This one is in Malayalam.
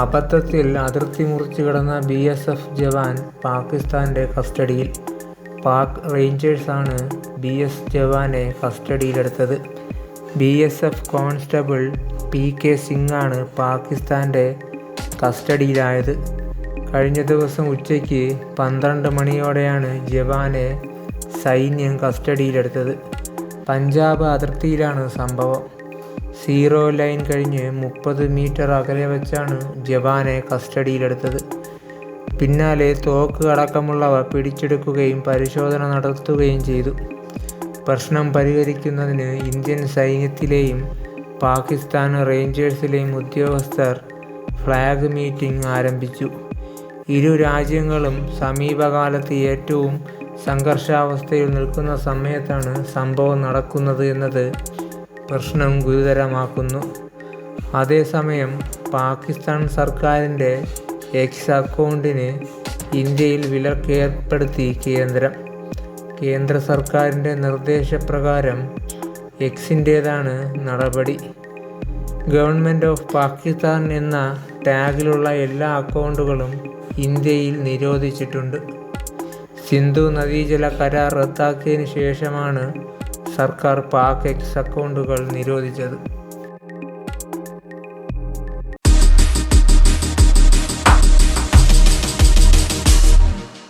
അബദ്ധത്തിൽ അതിർത്തി മുറിച്ചു കടന്ന ബി എസ് എഫ് ജവാൻ പാകിസ്ഥാന്റെ കസ്റ്റഡിയിൽ. പാക് റേഞ്ചേഴ്സാണ് ബി എസ് ജവാനെ കസ്റ്റഡിയിലെടുത്തത്. B S F constable P K സിംഗാണ് പാകിസ്ഥാന്റെ കസ്റ്റഡിയിലായത്. കഴിഞ്ഞ ദിവസം ഉച്ചയ്ക്ക് പന്ത്രണ്ട് മണിയോടെയാണ് ജവാനെ സൈന്യം കസ്റ്റഡിയിലെടുത്തത്. പഞ്ചാബ് അതിർത്തിയിലാണ് സംഭവം. സീറോ ലൈൻ കഴിഞ്ഞ് മുപ്പത് മീറ്റർ അകലെ വെച്ചാണ് ജവാനെ കസ്റ്റഡിയിലെടുത്തത്. പിന്നാലെ തോക്ക് അടക്കമുള്ളവ പിടിച്ചെടുക്കുകയും പരിശോധന നടത്തുകയും ചെയ്തു. പ്രശ്നം പരിഹരിക്കുന്നതിന് ഇന്ത്യൻ സൈന്യത്തിലെയും പാകിസ്ഥാൻ റേഞ്ചേഴ്സിലെയും ഉദ്യോഗസ്ഥർ ഫ്ലാഗ് മീറ്റിംഗ് ആരംഭിച്ചു. ഇരു രാജ്യങ്ങളും സമീപകാലത്ത് ഏറ്റവും സംഘർഷാവസ്ഥയിൽ നിൽക്കുന്ന സമയത്താണ് സംഭവം നടക്കുന്നത് എന്നത് പ്രശ്നം ഗുരുതരമാക്കുന്നു. അതേസമയം പാകിസ്ഥാൻ സർക്കാരിന്റെ എക്സ് അക്കൗണ്ടിന് ഇന്ത്യയിൽ വിലക്ക് ഏർപ്പെടുത്തി കേന്ദ്രം. കേന്ദ്ര സർക്കാരിന്റെ നിർദ്ദേശപ്രകാരം എക്സിന്റേതാണ് നടപടി. ഗവൺമെന്റ് ഓഫ് പാകിസ്ഥാൻ എന്ന ടാഗിലുള്ള എല്ലാ അക്കൗണ്ടുകളും ഇന്ത്യയിൽ നിരോധിച്ചിട്ടുണ്ട്. സിന്ധു നദീജല കരാർ റദ്ദാക്കിയതിന് ശേഷമാണ് സർക്കാർ പാക്ക് എക്സ് അക്കൗണ്ടുകൾ നിരോധിച്ചത്.